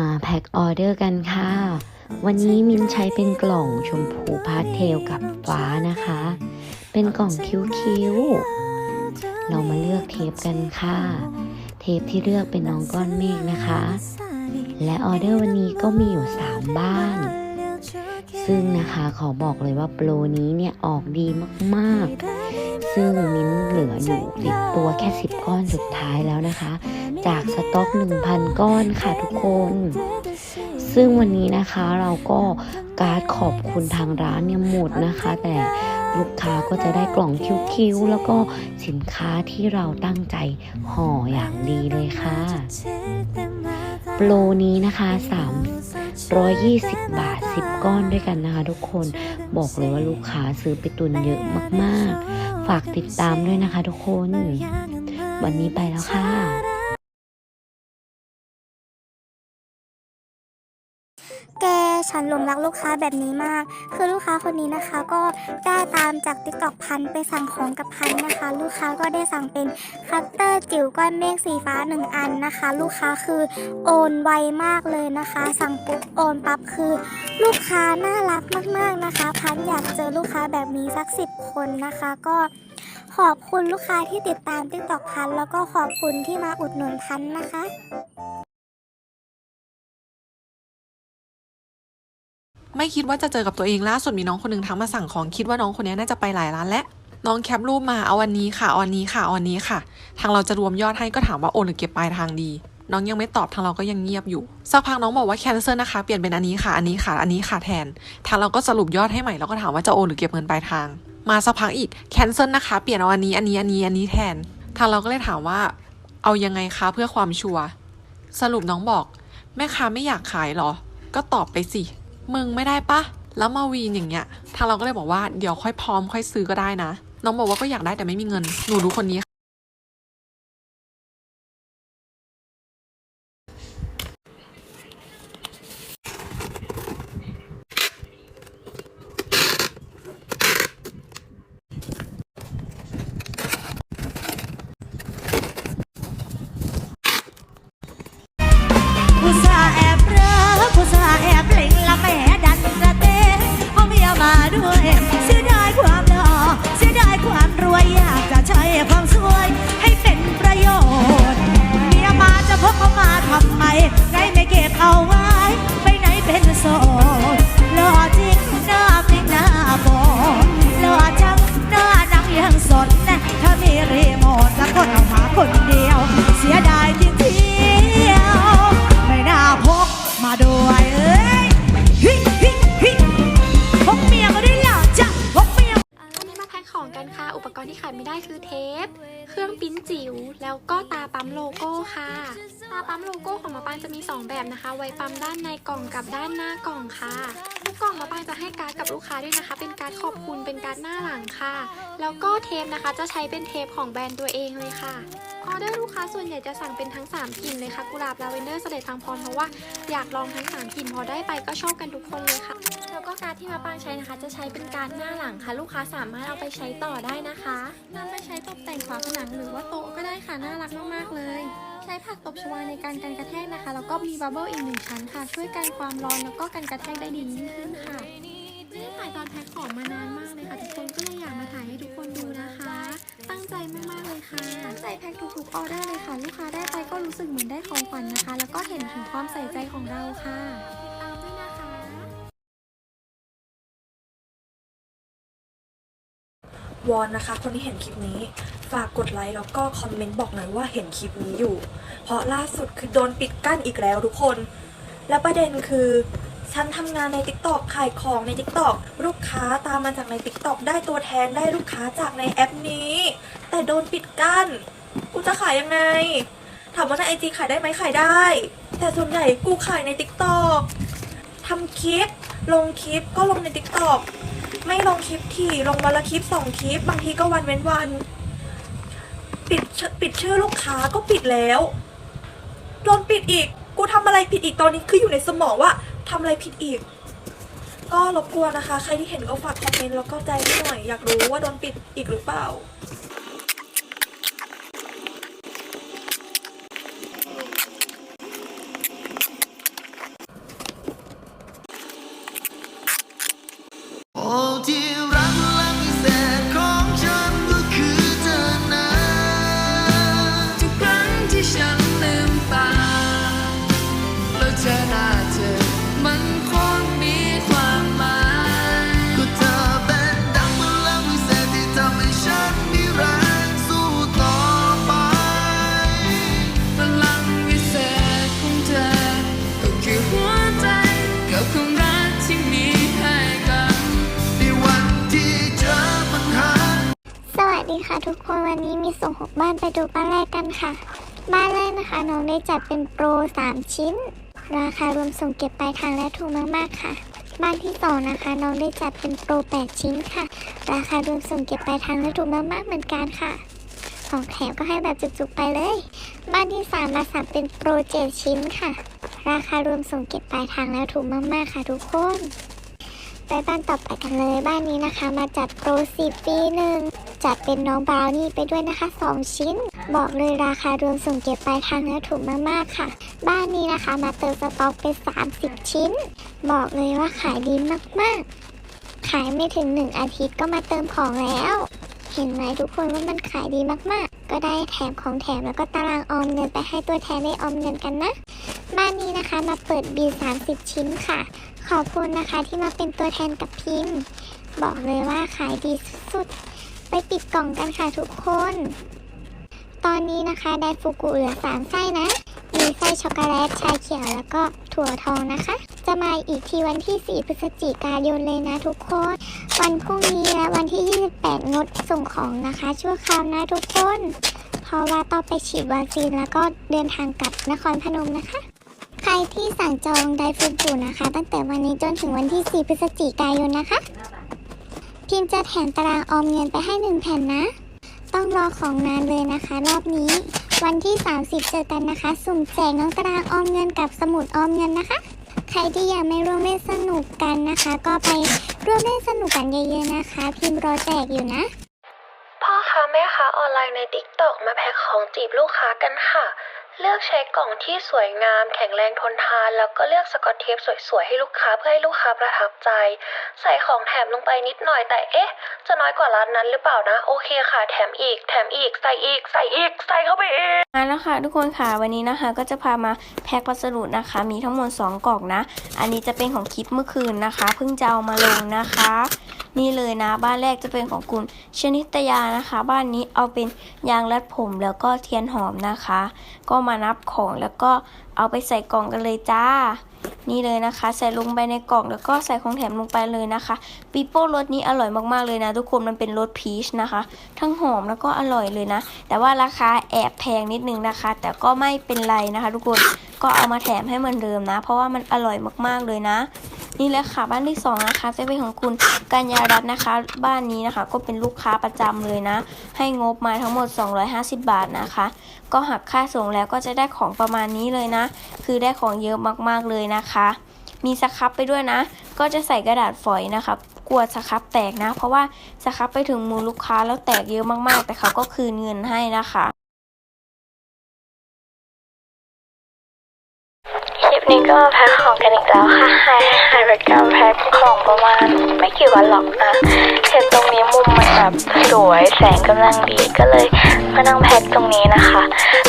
มาแพ็คออเดอร์กันค่ะ วันนี้มินใช้เป็นกล่องชมพูพาสเทลกับฟ้านะคะ เป็นกล่องคิ้วๆ เรามาเลือกเทปกันค่ะ เทปที่เลือกเป็นน้องก้อนเมฆนะคะ และออเดอร์วันนี้ก็มีอยู่ 3 บ้าน ซึ่งนะคะขอบอกเลยว่าโปรนี้เนี่ยออกดีมากๆ ซึ่งมิ้นเหลืออยู่ติดตัวแค่ 10 ก้อนสุดท้ายแล้วนะคะ จากสต็อก 1,000 ก้อนค่ะทุกคน ซึ่งวันนี้นะคะเราก็การ์ดขอบคุณทางร้านเนี่ยหมดนะคะ แต่ลูกค้าก็จะได้กล่องคิ้วๆ แล้วก็สินค้าที่เราตั้งใจห่ออย่างดีเลยค่ะ โปรนี้นะคะ320 บาท 10 ก้อนด้วยกันนะคะทุกคนบอกเลยว่าลูกค้าซื้อไปตุนเยอะมากๆ ฝากติดตามด้วยนะคะทุกคน วันนี้ไปแล้วค่ะ ฉันหลงรักลูกค้าแบบนี้มาก คือลูกค้าคนนี้นะคะ ก็ได้ตามจากติ๊กตอกพันไปสั่งของกับพันนะคะ ลูกค้าก็ได้สั่งเป็นคัตเตอร์จิ๋วก้อนเมฆสีฟ้าหนึ่งอันนะคะ ลูกค้าคือโอนไวมากเลยนะคะ สั่งปุ๊บโอนปั๊บคือ ลูกค้าน่ารักมากๆนะคะ พันอยากเจอลูกค้าแบบนี้สักสิบคนนะคะก็ขอบคุณลูกค้าที่ติดตามติ๊กตอกพันแล้วก็ขอบคุณที่มาอุดหนุนพันนะคะ ไม่คิดว่าจะเจอกับตัวเองล่าสุดมีน้องคนหนึงทักมาสั่งของคิดว่าน้องคนนี้น่าจะไปหลายร้านและน้องแคปรูปมาเอาวันนี้ค่ะอาวันนี้ค่ะอาวันนี้ค่ะ ทางเราจะรวมยอดให้ก็ถามว่าโอนหรือเก็บปลายทางดี น้องยังไม่ตอบทางเราก็ยังเงียบอยู่สักพักน้องบอกว่าแคนเซิลนะคะเปลี่ยนเป็นอันนี้ค่ะอันนี้ค่ะอันนี้ค่ะแทน ทางเราก็สรุปยอดให้ใหม่แล้วก็ถามว่าจะโอนหรือเก็บเงินปลายทาง มาสักพักอีกแคนเซิลนะคะเปลี่ยนเอาอันนี้อันนี้อันนี้อันนี้แทน ทางเราก็เลยถามว่า เอายังไงคะเพื่อความชัวร์สรุปน้องบอก แม่ค้าไม่อยากขายหรอ ก็ตอบไปสิ มึงไม่ได้ปะแล้วมาวีนอย่างเงี้ย ทางเราก็เลยบอกว่าเดี๋ยวค่อยพร้อมค่อยซื้อก็ได้นะ น้องบอกว่าก็อยากได้แต่ไม่มีเงิน หนูดูคนนี้ จิ๋วแล้วก็ตาปั๊มโลโก้ค่ะ ตาปั๊มโลโก้ของมะปางจะมี 2 แบบนะคะ ไว้ปั๊มด้านในกล่องกับด้านหน้ากล่องค่ะทุกกล่องมะปางจะให้การ์ดกับลูกค้าด้วยนะคะ เป็นการ์ดขอบคุณเป็นการ์ดหน้าหลังค่ะ แล้วก็เทปนะคะจะใช้เป็นเทปของแบรนด์ตัวเองเลยค่ะออเดอร์ลูกค้าส่วนใหญ่จะสั่งเป็นทั้ง 3กลิ่นเลยค่ะกุหลาบลาเวนเดอร์สเลดพังพรเพราะว่าอยากลองทั้ง3กลิ่นพอได้ไปก็ชอบกันทุกคนเลยค่ะ ก็การดที่มาปางใช้นะคะ จะใช้เป็นการดหน้าหลังค่ะ ลูกค้าสามารถเอาไปใช้ต่อได้นะคะนำไปใช้ตกแต่งฝาผนังหรือว่าโต๊ะก็ได้ค่ะน่ารักมากๆเลย ใช้ผักตบชวาในการกันกระแทกนะคะ แล้วก็มีบับเบิลอีกหนึ่งชั้นค่ะ ช่วยกันความร้อนแล้วก็กันกระแทกได้ดียิ่งขึ้นค่ะไม่ได้ถ่ายตอนแพ็คของมานานมากเลยค่ะทุกคนก็เลยอยากมาถ่ายให้ทุกคนดูนะคะ ตั้งใจมากๆเลยค่ะตั้งใจแพ็คทุกๆออเดอร์เลยค่ะ ลูกค้าได้ไปก็รู้สึกเหมือนได้ของขวัญนะคะ แล้วก็เห็นถึงความใส่ใจของเราค่ะ วอนนะคะ คนที่เห็นคลิปนี้ ฝากกดไลค์แล้วก็คอมเมนต์บอกหน่อยว่าเห็นคลิปนี้อยู่ เพราะล่าสุดคือโดนปิดกั้นอีกแล้วทุกคน และประเด็นคือฉันทำงานใน t ิ k t o k ขายของใน t ิ k t o k ลูกค้าตามมาจากใน t ิ k t o k ได้ตัวแทนได้ลูกค้าจากในแอปนี้ แต่โดนปิดกั้นกูจะขายยังไง ถามว่าในไอจีขายได้ไหมขายได้ แต่ส่วนใหญ่กูขายใน t ิ k t o k ทำคลิป ลงคลิปก็ลงใน t ิ k t o k ไม่ลงคลิปทีลงวันละคลิปสองคลิป บางทีก็วันเว้นวัน ปิดปิดชื่อลูกค้าก็ปิดแล้วโดนปิดอีก กูทำอะไรผิดอีกตอนนี้คืออยู่ในสมองว่าทำอะไรผิดอีก ก็รบกวนนะคะ ใครที่เห็นก็ฝากคอมเมนต์แล้วก็ใจให้หน่อย อยากรู้ว่าโดนปิดอีกหรือเปล่า ดีค่ะทุกคนวันนี้มีส่งหกบ้านไปดูบ้านแรกกันค่ะ บ้านแรกนะคะน้องได้จัดเป็นโปร 3 ชิ้น ราคารวมส่งเก็บปลายทางและถูกมากๆค่ะ บ้านที่สองนะคะน้องได้จัดเป็นโปร 8 ชิ้นค่ะ ราคารวมส่งเก็บปลายทางและถูกมากๆเหมือนกันค่ะของแถมก็ให้แบบจุกๆไปเลย บ้านที่สามมาสั่งเป็นโปร 7 ชิ้นค่ะ ราคารวมส่งเก็บปลายทางแล้วถูกมากๆค่ะทุกคนไปบ้านต่อไปกันเลย บ้านนี้นะคะ มาจัดโปรสิปีหนึ่ง จัดเป็นน้องบราวนี่ไปด้วยนะคะ 2 ชิ้น บอกเลยราคารวมส่งเก็บปลายทางแล้วถูกมากๆค่ะ บ้านนี้นะคะมาเติมสต็อกเป็น 30 ชิ้น บอกเลยว่าขายดีมากๆ ขายไม่ถึง 1 อาทิตย์ก็มาเติมของแล้ว เห็นไหมทุกคนว่ามันขายดีมากๆ ก็ได้แถมของแถมแล้วก็ตารางออมเงินไปให้ตัวแทนได้ออมเงินกันนะ บ้านนี้นะคะมาเปิดบี30 ชิ้นค่ะ ขอบคุณนะคะที่มาเป็นตัวแทนกับพิมพ์ บอกเลยว่าขายดีสุดๆ ไปปิดกล่องกันค่ะทุกคน ตอนนี้นะคะไดฟูกุเหลือ 3 ไส้นะ มีไส้ช็อกโกแลต ชาเขียว แล้วก็ถั่วทองนะคะ จะมาอีกทีวันที่ 4 พฤศจิกายนเลยนะทุกคน วันพรุ่งนี้และวันที่ 28 งดส่งของนะคะ ชั่วคราวนะทุกคน เพราะว่าต้องไปฉีดวัคซีนแล้วก็เดินทางกลับนครพนมนะคะใครที่สั่งจองไดฟูกุนะคะ ตั้งแต่วันนี้จนถึงวันที่ 4 พฤศจิกายนนะคะ พิมจะแถมตารางออมเงินไปให้1แผ่นนะ ต้องรอของนานเลยนะคะ รอบนี้ วันที่ 30 เจอกันนะคะ สุ่มแจกน้องตารางออมเงินกับสมุดออมเงินนะคะ ใครที่อยากไม่ร่วมเล่นสนุกกันนะคะ ก็ไปร่วมเล่นสนุกกันเยอะๆนะคะ พิมรอแจกอยู่นะพ่อค้าแม่ค้าออนไลน์ใน TikTok มาแพ็คของจีบลูกค้ากันค่ะ เลือกใช้กล่องที่สวยงาม แข็งแรงทนทาน แล้วก็เลือกสกอตเทปสวยๆ ให้ลูกค้าเพื่อให้ลูกค้าประทับใจ ใส่ของแถมลงไปนิดหน่อยแต่เอ๊ะ จะน้อยกว่าร้านนั้นหรือเปล่านะ โอเคค่ะ แถมอีก แถมอีก ใส่อีก ใส่อีก ใส่เข้าไปอีกมาแล้วค่ะทุกคนค่ะ วันนี้นะคะ ก็จะพามาแพ็คพัสดุนะคะ มีทั้งหมด2กล่องนะ อันนี้จะเป็นของคลิปเมื่อคืนนะคะ เพิ่งจะเอามาลงนะคะ นี่เลยนะ บ้านแรกจะเป็นของคุณชนิตยานะคะ บ้านนี้เอาเป็นยางรัดผมแล้วก็เทียนหอมนะคะ ก็มานับของแล้วก็เอาไปใส่กล่องกันเลยจ้า นี่เลยนะคะ ใส่ลงไปในกล่องแล้วก็ใส่ของแถมลงไปเลยนะคะปีโป้รสนี้อร่อยมากๆเลยนะ ทุกคนมันเป็นรสพีชนะคะ ทั้งหอมแล้วก็อร่อยเลยนะ แต่ว่าราคาแอบแพงนิดนึงนะคะ แต่ก็ไม่เป็นไรนะคะ ทุกคน ก็เอามาแถมให้เหมือนเดิมนะ เพราะว่ามันอร่อยมากๆเลยนะ นี่แหละค่ะบ้านที่สองนะคะจะเป็นของคุณกัญญารัตน์นะคะ บ้านนี้นะคะ ก็เป็นลูกค้าประจำเลยนะ ให้งบมาทั้งหมด 250 บาทนะคะ ก็หักค่าส่งแล้วก็จะได้ของประมาณนี้เลยนะ คือได้ของเยอะมากๆเลยนะคะ มีสครับไปด้วยนะ ก็จะใส่กระดาษฝอยนะคะกลัวสครับแตกนะ เพราะว่าสครับไปถึงมือลูกค้าแล้วแตกเยอะมากๆ แต่เขาก็คืนเงินให้นะคะ ก็แพ็คของกันอีกแล้วค่ะหายหายไปการแพ็คของประมาณไม่กี่วันหรอกนะ เห็นตรงนี้มุมมันแบบสวยแสงกำลังดีก็เลยมานั่งแพ็คตรงนี้นะคะ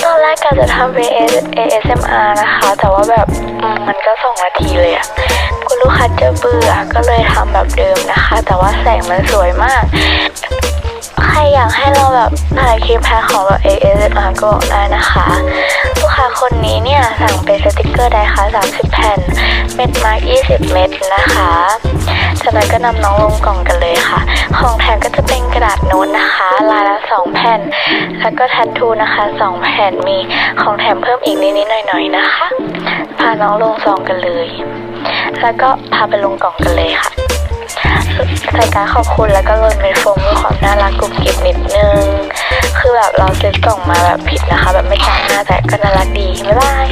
ตอนแรกกะจะทำ AS ASMR นะคะ แต่ว่าแบบมมันก็สองนาทีเลยอะคุณลูกค้าจะเบื่อก็เลยทำแบบเดิมนะคะ แต่ว่าแสงมันสวยมาก ใครอยากให้เราแบบถ่ายคลิปแพ็คของแบบ ASMR ก็บอกได้นะคะ ลูกค้าคนนี้เนี่ย สั่งเป็นสติกเกอร์ได้ค่ะ 30 แผ่น เม็ดมาร์ก20 เม็ดนะคะจากนั้นก็นำน้องลงกล่องกันเลยค่ะ ของแถมก็จะเป็นกระดาษโน้ตนะคะ ลายละ 2 แผ่น แล้วก็แทททูนะคะ 2 แผ่นมีของแถมเพิ่มอีกนิดๆหน่อยๆนะคะ พาน้องลงซองกันเลย แล้วก็พาไปลงกล่องกันเลยค่ะ ใส่การขอบคุณแล้วก็โรยเม็ดโฟมเพื่อความน่ารักกรุบกริบนิดนึง คือแบบเราซื้อกล่องมาแบบผิดนะคะ แบบไม่จ่ายหน้าแต่ก็น่ารักดี บ๊ายบาย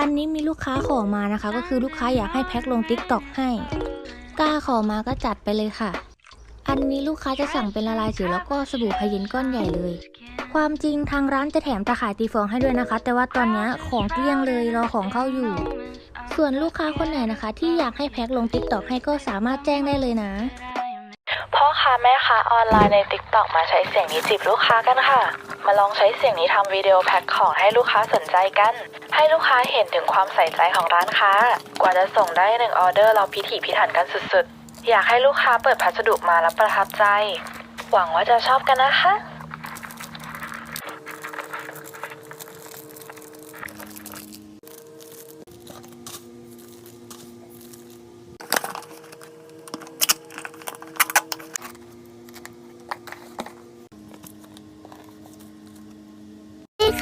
อันนี้มีลูกค้าขอมานะคะ ก็คือลูกค้าอยากให้แพ็คลง t ิ k t o k ให้ กล้าขอมาก็จัดไปเลยค่ะ อันนี้ลูกค้าจะสั่งเป็นละลายสิวแล้วก็สบู่พายินก้อนใหญ่เลย ความจริงทางร้านจะแถมตะข่ายตีฟองให้ด้วยนะคะ แต่ว่าตอนนี้ของเกลี้ยงเลยรอของเข้าอยู่ ส่วนลูกค้าคนไหนนะคะ ที่อยากให้แพ็คลง t ิ k t o k ให้ก็สามารถแจ้งได้เลยนะพ่อค้าแม่ค้าออนไลน์ใน TikTok มาใช้เสียงนี้จีบลูกค้ากันค่ะ มาลองใช้เสียงนี้ทำวิดีโอแพ็คของให้ลูกค้าสนใจกัน ให้ลูกค้าเห็นถึงความใส่ใจของร้านค้า กว่าจะส่งได้หนึ่งออเดอร์เราพิถีพิถันกันสุดๆ อยากให้ลูกค้าเปิดพัสดุมาแล้วประทับใจ หวังว่าจะชอบกันนะคะ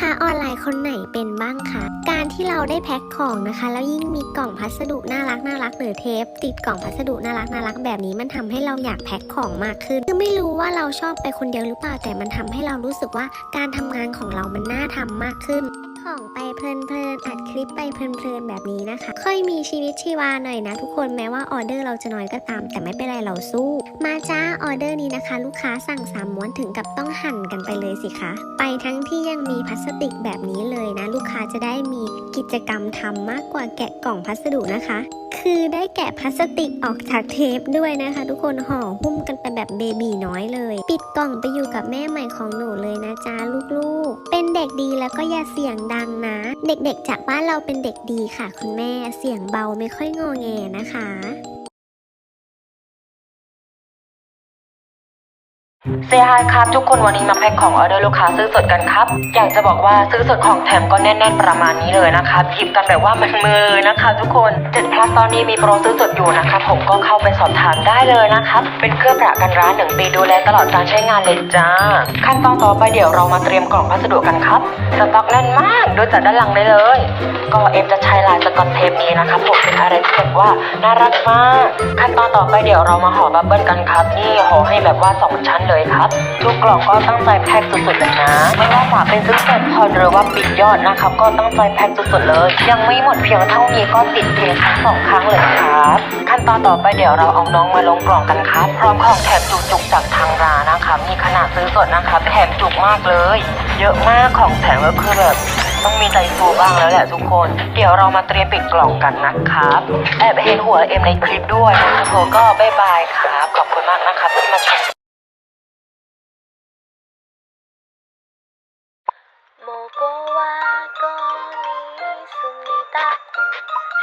ค้าออนไลน์คนไหนเป็นบ้างคะ การที่เราได้แพ็คของนะคะ แล้วยิ่งมีกล่องพัสดุน่ารักน่ารักหรือเทป ติดกล่องพัสดุน่ารักน่ารักแบบนี้มันทำให้เราอยากแพ็คของมากขึ้น คือไม่รู้ว่าเราชอบไปคนเดียวหรือเปล่าแต่มันทำให้เรารู้สึกว่าการทำงานของเรามันน่าทำมากขึ้น ของไปเพลินๆอัดคลิปไปเพลินๆแบบนี้นะคะ ค่อยมีชีวิตชีวาหน่อยนะทุกคนแม้ว่าออเดอร์เราจะน้อยก็ตาม แต่ไม่เป็นไรเราสู้ มาจ้าออเดอร์นี้นะคะ ลูกค้าสั่งสามม้วนถึงกับต้องหั่นกันไปเลยสิคะไปทั้งที่ยังมีพลาสติกแบบนี้เลยนะ ลูกค้าจะได้มีกิจกรรมทำมากกว่าแกะกล่องพัสดุนะคะ คือได้แกะพลาสติกออกจากเทปด้วยนะคะ ทุกคนห่อหุ้มกันไปแบบเบบีน้อยเลย ปิดกล่องไปอยู่กับแม่ใหม่ของหนูเลยนะจ๊ะลูกๆ เป็นเด็กดีแล้วก็อย่าเสียงดังนะ เด็กๆจากบ้านเราเป็นเด็กดีค่ะ คุณแม่เสียงเบาไม่ค่อยงอแงนะคะ เซฮายครับ ทุกคนวันนี้มาแพ็คของออเดอร์ลูกค้าซื้อสดกันครับ อยากจะบอกว่าซื้อสดของแถมก็แน่นๆประมาณนี้เลยนะครับหยิบกันแบบว่ามันมือเลยนะคะ ทุกคนเจ็ดพลัสตอนนี้มีโปรซื้อสดอยู่นะครับผมก็เข้าไปสอบถามได้เลยนะครับเป็นเครื่องประกันร้านหนึ่งปีดูแลตลอดการใช้งานเลยจ้า ขั้นตอนต่อไปเดี๋ยวเรามาเตรียมกล่องพัสดุกันครับสต็อกแน่นมากดูจากด้านหลังได้เลย ก็เอ็มจะใช้ลายสกอตเทปนี้นะครับผมเป็นอะไรที่แบบว่าน่ารักมาก ขั้นตอนต่อไปเดี๋ยวเรามาห่อบับเบิ้ลกันครับนี่ห่อให้แบบว่าสองชั้นเลยครับ ทุกกล่องก็ตั้งใจแพ็คสุดๆเลยนะ ไม่ว่าจะเป็นซื้อเสร็จพอหรือว่าปิดยอดนะครับก็ตั้งใจแพ็คสุดๆเลย ยังไม่หมดเพียงเท่านี้ก็ติดเพียงทั้งสองครั้งเลยครับ ขั้นตอนต่อไปเดี๋ยวเราเอาน้องมาลงกล่องกันครับ พร้อมของแถมจุกๆจากทางร้านนะครับมีขนาดซื้อสดนะครับแถมจุกมากเลย เยอะมากของแถมก็คือแบบต้องมีใจฟูบ้างแล้วแหละทุกคน เดี๋ยวเรามาเตรียมปิดกล่องกันนะครับ แอบเห็นหัวเอ็มในคลิปด้วยนะครับก็บายบายครับ ขอบคุณมากนะครับที่มาชม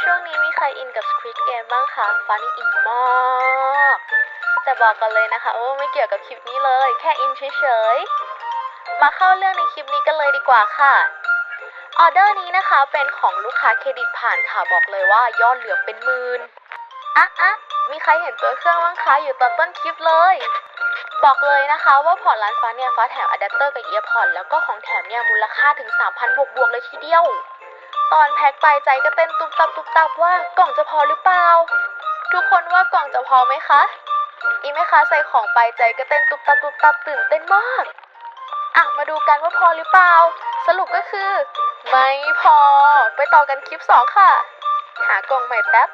ช่วงนี้มีใครอินกับ Squid Game บ้างคะฟ้านี่อินมากแต่บอกกันเลยนะคะว่าไม่เกี่ยวกับคลิปนี้เลย แค่อินเฉยๆ มาเข้าเรื่องในคลิปนี้กันเลยดีกว่าค่ะ ออเดอร์นี้นะคะเป็นของลูกค้าเครดิตผ่านค่ะบอกเลยว่ายอดเหลือเป็นหมื่นอะอะมีใครเห็นตัวเครื่องบ้างคะอยู่ตอนต้นคลิปเลย บอกเลยนะคะว่าผ่อนร้านฟ้าเนี่ยฟ้าแถมอะแดปเตอร์กับเอียร์พอร์ตแล้วก็ของแถมเนี่ยมูลค่าถึง 3,000 บวกบวกๆเลยทีเดียว ตอนแพ็คไปใจก็เต้นตุบตับตุบตับว่ากล่องจะพอหรือเปล่า ทุกคนว่ากล่องจะพอไหมคะ อีแม่ค้าใส่ของไปใจก็เต้นตุบตับตุบตับตื่นเต้นมาก อะมาดูกันว่าพอหรือเปล่า สรุปก็คือ ไม่พอ ไปต่อกันคลิปสองค่ะ หากล่องใหม่แป๊บ